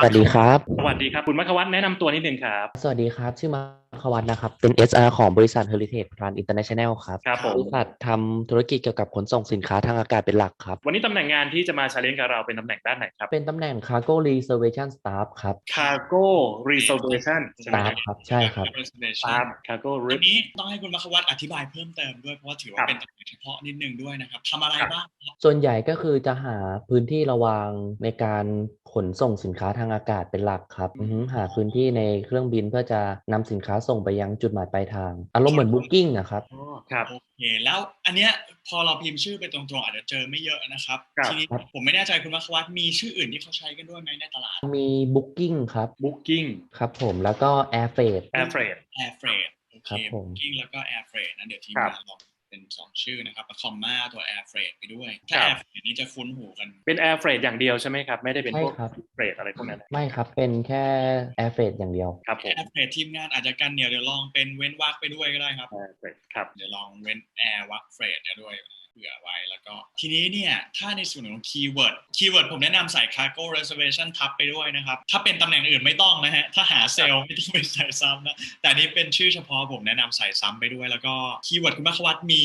สวัสดีครับ สวัสดีครับ คุณมัคควัฒน์แนะนำตัวนิดนึงครับ สวัสดีครับ ชื่อมาควัตนะครับ เป็น SR ของบริษัท Heritage Plan International ครับครับผมบริษัททำธุรกิจเกี่ยวกับขนส่งสินค้าทางอากาศเป็นหลักครับ วันนี้ตำแหน่งงานที่จะมาชาเลนจ์กับเราเป็นตำแหน่งด้านไหนครับ เป็นตำแหน่ง Cargo Reservation Staff ครับ Cargo Reservation ใช่ไหม Staff ครับใช่ครับครับ Cargo วัน Re- นี้ต้องให้คุณมัคควัตอธิบายเพิ่มเติมด้วยเพราะว่าถือครัว่าบเป็นตำแหน่งเฉพาะนิดนึงด้วยนะครับทำอะไรครับบ้างครับส่วนใหญ่ก็คือจะหาพื้นที่ระวางในการขนส่งสินค้าทางอากาศเป็นหลักครับอือฮึหาพื้นที่ในเครื่องบินเพื่อจะนำสินค้าส่งไปยังจุดหมายปลายทาง อารมณ์เหมือน Booking นะครับอ๋อครับโอเคแล้วอันเนี้ยพอเราพิมพ์ชื่อไปตรงๆ อาจจะเจอไม่เยอะนะครับครับทีนี้ครับผมไม่แน่ใจคุณมัคควัตมีชื่ออื่นที่เขาใช้กันด้วยไหมในตลาด มี Booking ครับ Booking ครับผมแล้วก็ Air Freight Air Freight Air Freight โอเคครับผม Booking แล้วก็ Air Freight นะเดี๋ยวทีมครับงานลอง เป็นสองชื่อนะครับคอมมาตัว Air Freight ไปด้วยครัถ้าบ Air Freight นี้จะคุ้นหูกัน เป็น Air Freight อย่างเดียวใช่ไหมครับ ไม่ได้เป็นพวกใช่ครับ Freight อะไรพวกนั้นนะไม่ครับ เป็นแค่ Air Freight อย่างเดียว ครับผม Air Freight ทีมงานอาจจะกันเหนียวเดี๋ยวลองเป็นเว้นวรรคไปด้วยก็ได้ครับ Air Freight ครับ เดี๋ยวลองเว้น air วักเฟรดด้วยเผื่อไว้แล้วก็ ทีนี้เนี่ยถ้าในส่วนของคีย์เวิร์ดคีย์เวิร์ดผมแนะนำใส่ cargo reservation ทับไปด้วยนะครับ ถ้าเป็นตำแหน่งอื่นไม่ต้องนะฮะ ถ้าหาเซลล์ไม่ต้องไปใส่ซ้ำนะ แต่อันนี้เป็นชื่อเฉพาะผมแนะนำใส่ซ้ำไปด้วย แล้วก็คีย์เวิร์ดคุณมัควัตมี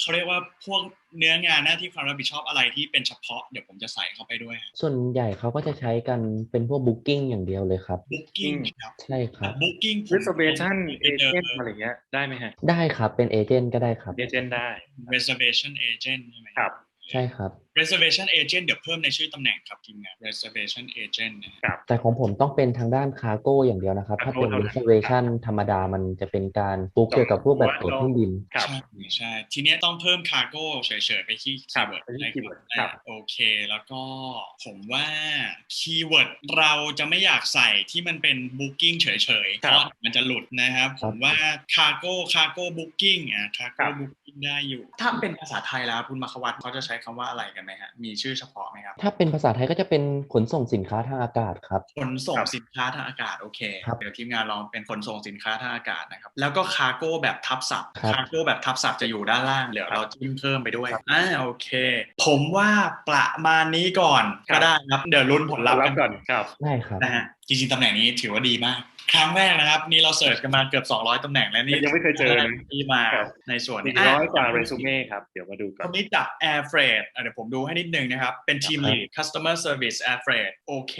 เขาเรียกว่าพวกเนื้องานหน้าที่ความรับผิดชอบอะไรที่เป็นเฉพาะเดี๋ยวผมจะใส่เข้าไปด้วย ส่วนใหญ่เขาก็จะใช้กันเป็นพวก Booking อย่างเดียวเลยครับ booking ครับใช่ครับ booking ผม Reservation ผมไปเจอ Agent อะไรเงี้ยได้ไหมฮะได้ครับเป็นเอเจนต์ก็ได้ครับ Agent ได้ reservation agent ใช่ไหมครับ ใช่ครับ reservation agent เดี๋ยวเพิ่มในชื่อตำแหน่งครับทีมงาน reservation agent นะฮะครับแต่ของผมต้องเป็นทางด้านคาร์โก้อย่างเดียวนะครับ ถ้าเป็น Cargo เท่านั้น reservation ธรรมดามันจะเป็นการปุ๊กเกี่ยวกับพวกแบบตั๋วเครื่องบินครับใช่ใช่ทีเนี้ยต้องเพิ่มคาร์โก้เฉยๆ ไปที่ครัคีบย์เวิร์ดไปที่ได้ keyword ครับโอเค แล้วก็ผมว่าคีย์เวิร์ดเราจะไม่อยากใส่ที่มันเป็น booking เฉยๆเพครับราะมันจะหลุดนะครับคผรับมว่าคาร์โก้คาร์โก้ booking อะคาร์ครัโก้บ booking ได้อยู่ ถ้าเป็นภาษาไทยแล้วคุณมาควัตเขาจะใช้คำว่าอะไรกันไหมฮะมีชื่อเฉพาะไหมครับ ถ้าเป็นภาษาไทยก็จะเป็นขนส่งสินค้าทางอากาศครับ ขนส่งครับสินค้าทางอากาศโอเคครับเดี๋ยวทีมงานลองเป็นขนส่งสินค้าทางอากาศนะครับ แล้วก็คาร์โก้แบบทับศัพท์ครับคาร์โก้แบบทับศัพท์จะอยู่ด้านล่าง เดี๋ยวครับเราจิ้มเพิ่มไปด้วยอ่าโอเค ผมว่าประมาณนี้ก่อนครับก็ได้ครับ เดี๋ยวลุ้นผลลัพธ์รักับนก่อนครับได้ครับนะฮะจริงๆตำแหน่งนี้ถือว่าดีมาก ครั้งแรกนะครับ นี่เราเสิร์ชกันมาเกือบ 200ตำแหน่งแล้วนี่ยังไม่เคยเจอเลยที่มาครับในส่วนสี่นี้ร้อยกว่าะเรซูเม่ครับ เดี๋ยวมาดูกัคนนนี้จับ Air Freight อะเดี๋ยวผมดูให้นิดนึงนะครับ เป็นทีมครับ lead customer service Air Freight โอเค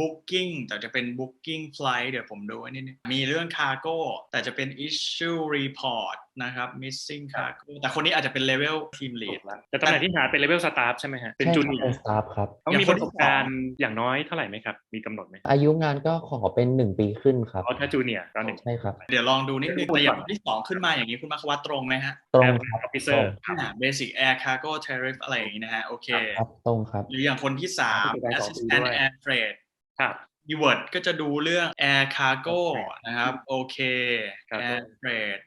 booking แต่จะเป็น booking flight เดี๋ยวผมดูให้นิดนึงมีเรื่อง cargo แต่จะเป็น issue report นะครับ missing cargo แต่คนนี้อาจจะเป็น level team ถู lead กแล้วแต่ตำแหน่งที่หาเป็นเลเวลสตาฟใช่ไหมฮะเป็นใช่จูครับเนียเป็นร์สตาฟครับต้องมีอย่างปคนระที่สบการณ์อย่างน้อยเท่าไหร่ไหมครับ มีกำหนดไหมอายุงานก็ขอเป็นหนึ่งปีขึ้นครับเพราะถ้าจูเนียร์ก็หนึ่งใช่ครับ เดี๋ยวลองดูนิดนึงพูดแต่อย่างก่อนที่สองขึ้นมาอย่างนี้คุณมาควัตตรงไหมฮะ ตรงแอร์ครับออฟฟิเซอร์อ่า basic air cargo tariff อะไรอย่างนี้นะฮะโอเคครับตรงครับหรืออย่างคนที่สามผู้จัดการส องปี assistant ด้วย air freight ครับ keyword ก็จะดูเรื่อง air cargo นะครับ โอเคครับ air freight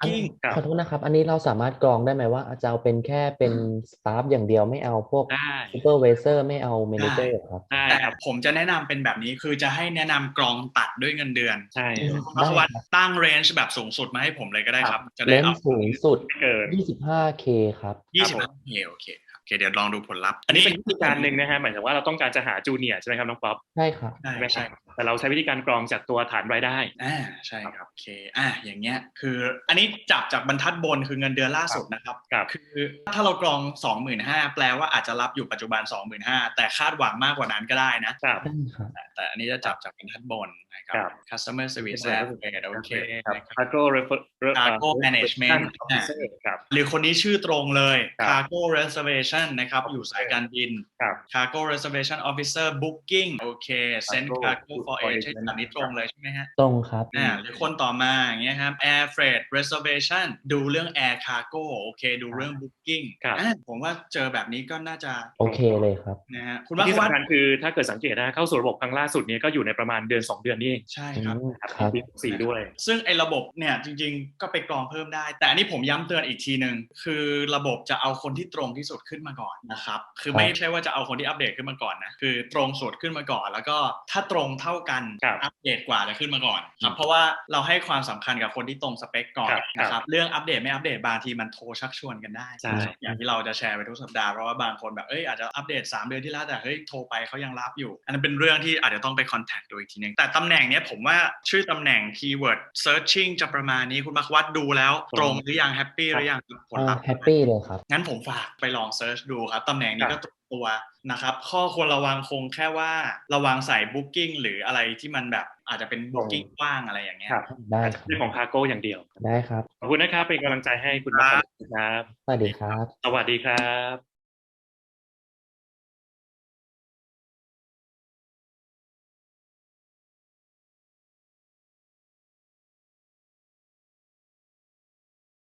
อัน booking ครับขอโทษนะครับ อันนี้เราสามารถกรองได้ไหมว่าจะเอาเป็นแค่เป็นสตาฟอย่างเดียวไม่เอาพวกได้ซูเปอร์เวเซอร์ไม่เอาเมเนเจอร์ครับได้แต่ครับผมจะแนะนำเป็นแบบนี้คือจะให้แนะนำกรองตัดด้วยเงินเดือน ใช่อืมเพราะว่าตั้ง range แบบสูงสุดมาให้ผมเลยก็ได้ครับ จะเลได้นเอาส์สูงสุดไม่เกิน 25K ครับยี่คสิรับบผมโอเคโอ เคครับโอเคเดี๋ยวลองดูผลลัพธ์ อันนี้เป็นวิธีการหนึ่งนะฮะหมายถึงว่าเราต้องการจะหาจูเนียร์ใช่ไหมครับน้องป๊อปใช่ครับใช่ใช่ไหมคใช่รับแต่เราใช้วิธีการกรองจากตัวฐานรายได้อ่าใช่ครับโอเคอ่าอย่างเงี้ยคือ อันนี้จับจากบรรทัดบนคือเงินเดือนล่าสุดนะครับครับคือถ้าเรากรอง 25,000แปลว่าอาจจะรับอยู่ปัจจุบัน 25,000แต่คาดหวังมากกว่านั้นก็ได้นะครับได้ครับแต่อันนี้จะจับจากบรรทัดบน นะครัครับบ customer service Customer app service โอเคครับนะครับ Cargo Refer Cargo Management Officer ครับหรือคนนี้ชื่อตรงเลยครับ cargo reservation นะครับ อยู่สายการบินครับ cargo reservation officer booking โอเค send Cargo cargo for for agent agent อันนี้ตรงเลยใช่ไหมฮะ ตรงครับอ่าหรือคนต่อมาอย่างเงี้ยครับ air freight reservation ดูเรื่อง air cargo โอเค ดูเรื่อง booking ครับอ่าผมว่าเจอแบบนี้ก็น่าจะ โอเคเลยครับนะฮะคุณว่าที่ว่าสำคัญคือถ้าเกิดสังเกตนะเข้าสู่ระบบครั้งล่าสุดเนี้ก็อยู่ในประมาณเดือน 2 เดือนนี่เองใช่อืครับมครับครับปีสี่ด้วย ซึ่งไอ้ระบบเนี่ยจริง ๆ ก็ไปกรองเพิ่มได้ แต่อันนี้ผมย้ำเตือนอีกทีหนึ่งคือระบบจะเอาคนที่ตรงที่สุดขึ้นนมาก่อนนะครับคือครับไม่ใช่ว่าจะเอาคนที่อัปเดตขึ้นมาก่อนนะคือตรงสุดขึ้นมาก่อน แล้วก็ถ้าตรงเท่ากันครับอัปเดตกว่าจะขึ้นมาก่อนครับเพราะว่าเราให้ความสำคัญกับคนที่ตรงสเปคก่อนครับนะครับเรื่องอัปเดตไม่อัปเดตบางทีมันโทรชักชวนกันได้ใช่อย่างที่เราจะแชร์ไปทุกสัปดาห์เพราะว่าบางคนแบบเอ้ยอาจจะอัปเดต 3 เดือนที่แล้วแต่เฮ้ยโทรไปเขายังรับอยู่ อันนั้นเป็นเรื่องที่อาจจะต้องไปคอนแทคดูอีกทีนึงแต่ตำแหน่งเนี้ยผมว่าชื่อตำแหน่ง keyword searching จะประมาณนี้คุณมักวัดดูแล้วตรงหรือยังแฮปปี้หรือยังผลลัพธ์แฮปปี้เลยครับ งั้นผมฝากไปลองเซิร์ชดูครับตำแหน่งนี้ครัก็บตรงตัวนะครับข้อควรระวังคงแค่ว่าระวังใส่ Booking หรืออะไรที่มันแบบอาจจะเป็น Booking กว้างอะไรอย่างเงี้ยครับได้ครับเรื่องของคาร์โก้อย่างเดียวได้ครับขอบคุณนะครับเป็นกำลังใจให้คุณมากครับสวัสดีครับ สวัสดีครับ